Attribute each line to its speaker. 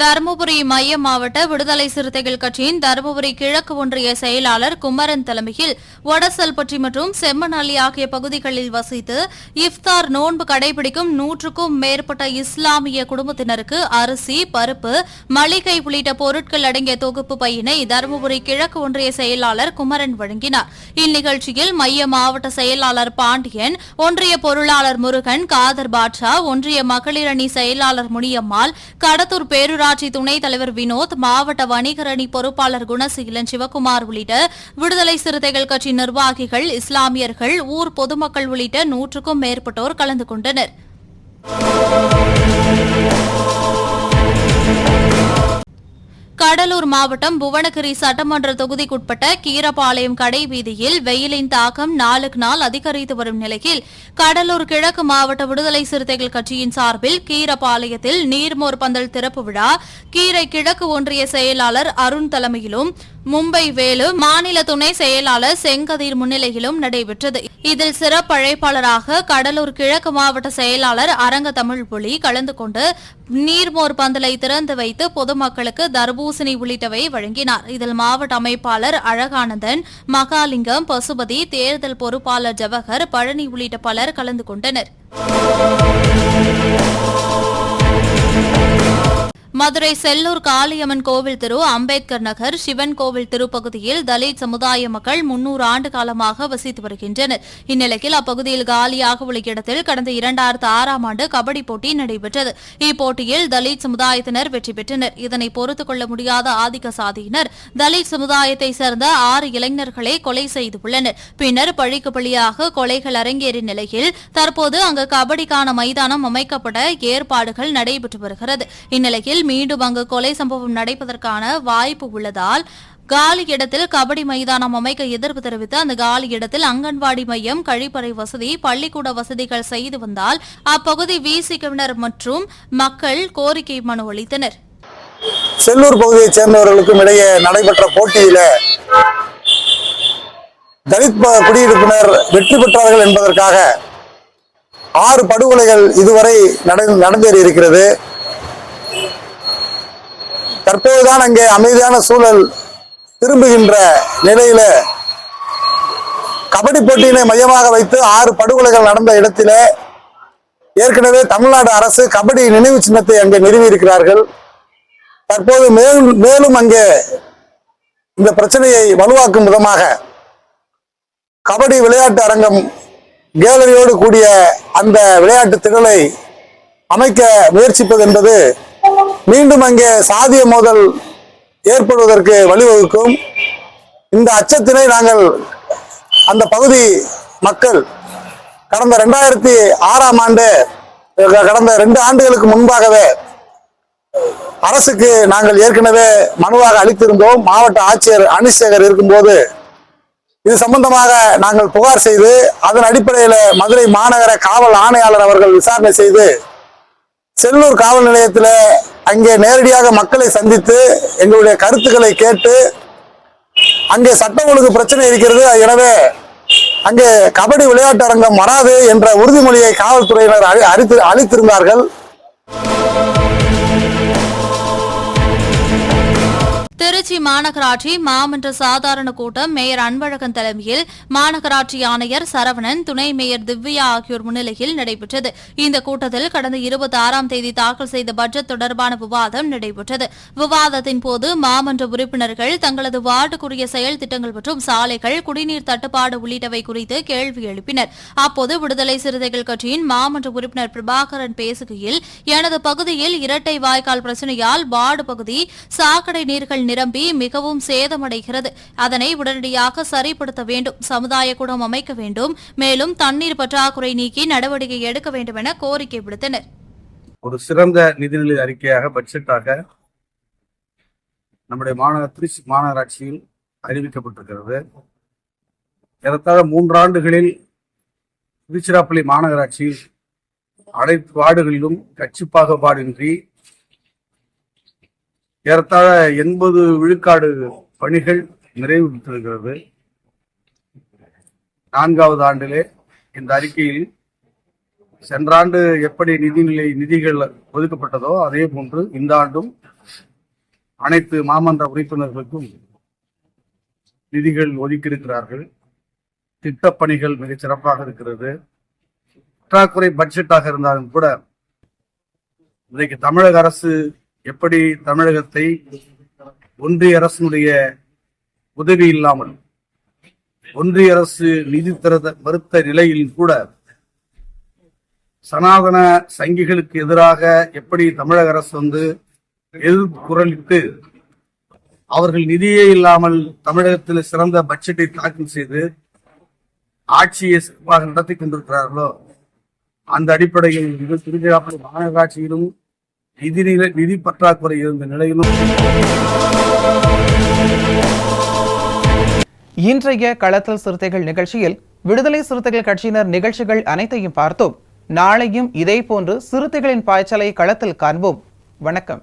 Speaker 1: தருமபுரி மைய மாவட்ட விடுதலை சிறுத்தைகள் கட்சியின் தருமபுரி கிழக்கு ஒன்றிய செயலாளர் குமரன் தலைமையில் ஒடசல்பட்டி மற்றும் செம்மநல்லி ஆகிய பகுதிகளில் வசித்து இஃப்தார் நோன்பு கடைபிடிக்கும் நூற்றுக்கும் மேற்பட்ட இஸ்லாமிய குடும்பத்தினருக்கு அரிசி பருப்பு மளிகை உள்ளிட்ட பொருட்கள் அடங்கிய தொகுப்பு பையினை தருமபுரி கிழக்கு ஒன்றிய செயலாளர் குமரன் வழங்கினார். இந்நிகழ்ச்சியில் மைய மாவட்ட செயலாளர் பாண்டியன் ஒன்றிய பொருளாளர் முருகன் காதர் பாட்ஷா ஒன்றிய மகளிரணி செயலாளர் முனியம்மாள் கடத்தூர் பேரூரா பேரூராட்சி துணைத் தலைவர் வினோத் மாவட்ட வணிகரணி பொறுப்பாளர் குணசீலன் சிவகுமார் உள்ளிட்ட விடுதலை சிறுத்தைகள் கட்சி நிர்வாகிகள் இஸ்லாமியர்கள் ஊர் பொதுமக்கள் உள்ளிட்ட நூற்றுக்கும் மேற்பட்டோர் கலந்து கொண்டனர். கடலூர் மாவட்டம் புவனகிரி சட்டமன்ற தொகுதிக்குட்பட்ட கீரபாளையம் கடை வீதியில் வெயிலின் தாக்கம் நாளுக்கு நாள் அதிகரித்து வரும் நிலையில் கடலூர் கிழக்கு மாவட்ட விடுதலை சிறுத்தைகள் கட்சியின் சார்பில் கீரபாளையத்தில் நீர்மோர் பந்தல் திறப்பு விழா கீரை கிழக்கு ஒன்றிய செயலாளர் அருண் தலைமையிலும் மும்பை வேலு மாநில துணை செயலாளர் செங்கதிர் முன்னிலையிலும் நடைபெற்றது. இதில் சிறப்பு அழைப்பாளராக கடலூர் கிழக்கு மாவட்ட செயலாளர் அரங்க தமிழ் புலி கலந்து கொண்டு நீர்மோர் பந்தலை திறந்து வைத்து பொதுமக்களுக்கு தர்பூசணி உள்ளிட்டவை வழங்கினார். இதில் மாவட்ட அமைப்பாளர் அழகானந்தன் மகாலிங்கம் பசுபதி தேர்தல் பொறுப்பாளர் ஜவஹர் பழனி உள்ளிட்ட பலர் கலந்து கொண்டனர். மதுரை செல்லூர் காளியம்மன் கோவில் திரு அம்பேத்கர் நகர் சிவன் கோவில் திருப்பகுதியில் தலித் சமுதாய மக்கள் முன்னூறு ஆண்டு காலமாக வசித்து வருகின்றனர். இந்நிலையில் அப்பகுதியில் காலியாக உள்ள இடத்தில் கடந்த இரண்டாயிரத்து ஆறாம் ஆண்டு கபடி போட்டி நடைபெற்றது. இப்போட்டியில் தலித் சமுதாயத்தினர் வெற்றி பெற்றனர். இதனை பொறுத்துக் கொள்ள முடியாத ஆதிக்க சாதியினர் தலித் சமுதாயத்தை சேர்ந்த ஆறு இளைஞர்களை கொலை செய்துள்ளனர் பின்னர் பழிக்கு பழியாக கொலைகள் அரங்கேறிய நிலையில் தற்போது அங்கு கபடிக்கான மைதானம் அமைக்கப்பட ஏற்பாடுகள் நடைபெற்று வருகிறது. இந்நிலையில் மீண்டும் அங்கு கொலை சம்பவம் நடைபெறுவதற்கான வாய்ப்பு உள்ளதால் காலி இடத்தில் கபடி மைதானம் அமைக்க எதிர்ப்பு தெரிவித்து அந்த காலி இடத்தில் அங்கன்வாடி மையம் கழிப்பறை வசதி பள்ளிக்கூட வசதிகள் செய்து வந்தால் அப்பகுதி விசிகவினர் மற்றும் மக்கள் கோரிக்கை மனு அளித்தனர்.
Speaker 2: செல்லூர் பகுதியைச் சேர்ந்தவர்களுக்கும் இடையே நடைபெற்ற போட்டியில தலித் குடியிருப்பினர் வெற்றி பெற்றார்கள் என்பதற்காக ஆறு படுகொலைகள் இதுவரை நடந்தேறி இருக்கிறது தற்போதுதான் அங்கே அமைதியான சூழல் திரும்புகின்ற நிலையில கபடி போட்டியினை மையமாக வைத்து ஆறு படுகொலைகள் நடந்த இடத்திலே ஏற்கனவே தமிழ்நாடு அரசு கபடி நினைவு சின்னத்தை அங்கே நிறுவியிருக்கிறார்கள். தற்போது மேலும் மேலும் அங்கே இந்த பிரச்சனையை வலுவாக்கும் விதமாக கபடி விளையாட்டு அரங்கம் கேலரியோடு கூடிய அந்த விளையாட்டு திடலை அமைக்க முயற்சிப்பது என்பது மீண்டும் அங்கே சாதிய மோதல் ஏற்படுவதற்கு வழிவகுக்கும். இந்த அச்சத்தினை நாங்கள் அந்த பகுதி மக்கள் கடந்த ரெண்டாயிரத்தி ஆறாம் ஆண்டு கடந்த ரெண்டு ஆண்டுகளுக்கு முன்பாகவே அரசுக்கு நாங்கள் ஏற்கனவே மனுவாக அளித்திருந்தோம். மாவட்ட ஆட்சியர் அனிசேகர் இருக்கும்போது இது சம்பந்தமாக நாங்கள் புகார் செய்து அதன் அடிப்படையில் மதுரை மாநகர காவல் ஆணையாளர் அவர்கள் விசாரணை செய்து செல்லூர் காவல் நிலையத்தில் அங்கே நேரடியாக மக்களை சந்தித்து எங்களுடைய கருத்துக்களை கேட்டு அங்கே சட்ட ஒழுங்கு பிரச்சனை இருக்கிறது. எனவே அங்கே கபடி விளையாட்டு அரங்கம் வராது என்ற உறுதிமொழியை காவல்துறையினர் அளி- அளித்து அளித்திருந்தார்கள்.
Speaker 1: திருச்சி மாநகராட்சி மாமன்ற சாதாரண கூட்டம் மேயர் அன்பழகன் தலைமையில் மாநகராட்சி ஆணையர் சரவணன் துணை மேயர் திவ்யா ஆகியோர் முன்னிலையில் நடைபெற்றது. இந்த கூட்டத்தில் கடந்த இருபத்தி ஆறாம் தேதி தாக்கல் செய்த பட்ஜெட் தொடர்பான விவாதம் நடைபெற்றது. விவாதத்தின் போது மாமன்ற உறுப்பினர்கள் தங்களது வார்டுக்குரிய செயல் திட்டங்கள் மற்றும் சாலைகள் குடிநீர் தட்டுப்பாடு உள்ளிட்டவை குறித்து கேள்வி எழுப்பினர். அப்போது விடுதலை சிறுத்தைகள் கட்சியின் மாமன்ற உறுப்பினர் பிரபாகரன் பேசுகையில் எனது பகுதியில் இரட்டை வாய்க்கால் பிரச்சனையால் வார்டு பகுதி சாக்கடை நீர்கள் நிரம்பி மிகவும் சேதமடைகிறது. அதனை உடனடியாக சரிப்படுத்த வேண்டும். சமுதாய கூடம் அமைக்க வேண்டும். மேலும் தண்ணீர் பற்றாக்குறை நீக்கி நடவடிக்கை எடுக்க வேண்டும் என கோரிக்கை விடுத்தனர்.
Speaker 3: ஒரு சிறந்த நிதிநிலை அறிக்கையாக பட்ஜெட்டாக நம்முடைய மாநகர திருச்சி மாநகராட்சியில் அறிவிக்கப்பட்டிருக்கிறது. ஏறத்தாழ மூன்றாண்டுகளில் திருச்சிராப்பள்ளி மாநகராட்சியில் அனைத்து வார்டுகளிலும் கட்சி பாகுபாடின்றி ஏறத்தாழ எண்பது விழுக்காடு பணிகள் நிறைவு பெற்றிருக்கிறது நான்காவது ஆண்டிலே இந்த அறிக்கையில் சென்ற ஆண்டு எப்படி நிதிநிலை நிதிகள் ஒதுக்கப்பட்டதோ அதே போன்று இந்த ஆண்டும் அனைத்து மாமன்ற உறுப்பினர்களுக்கும் நிதிகள் ஒதுக்கியிருக்கிறார்கள். திட்டப்பணிகள் மிகச் சிறப்பாக இருக்கிறது. பற்றாக்குறை பட்ஜெட்டாக இருந்தாலும் கூட இன்றைக்கு தமிழக அரசு எப்படி தமிழகத்தை ஒன்றிய அரசினுடைய உதவி இல்லாமல் ஒன்றிய அரசு நிதி தர மறுத்த நிலையில் கூட சனாதன சங்கிகளுக்கு எதிராக எப்படி தமிழக அரசு வந்து எதிர்ப்பு குரலிட்டு அவர்கள் நிதியே இல்லாமல் தமிழகத்தில் சிறந்த பட்ஜெட்டை தாக்கல் செய்து ஆட்சியை சிறப்பாக நடத்தி கொண்டிருக்கிறார்களோ அந்த அடிப்படையில் இது திருச்சிராப்பள்ளி மாநகராட்சியிலும் நிதி நிதி பற்றாக்குறை இருந்த நிலையிலும்
Speaker 4: இன்றைய களத்தல் சிறுத்தைகள் நிகழ்ச்சியில் விடுதலை சிறுத்தைகள் கட்சியினர் நிகழ்ச்சிகள் அனைத்தையும் பார்த்தோம். நாளையும் இதேபோன்று சிறுத்தைகளின் பாய்ச்சலை களத்தில் காண்போம். வணக்கம்.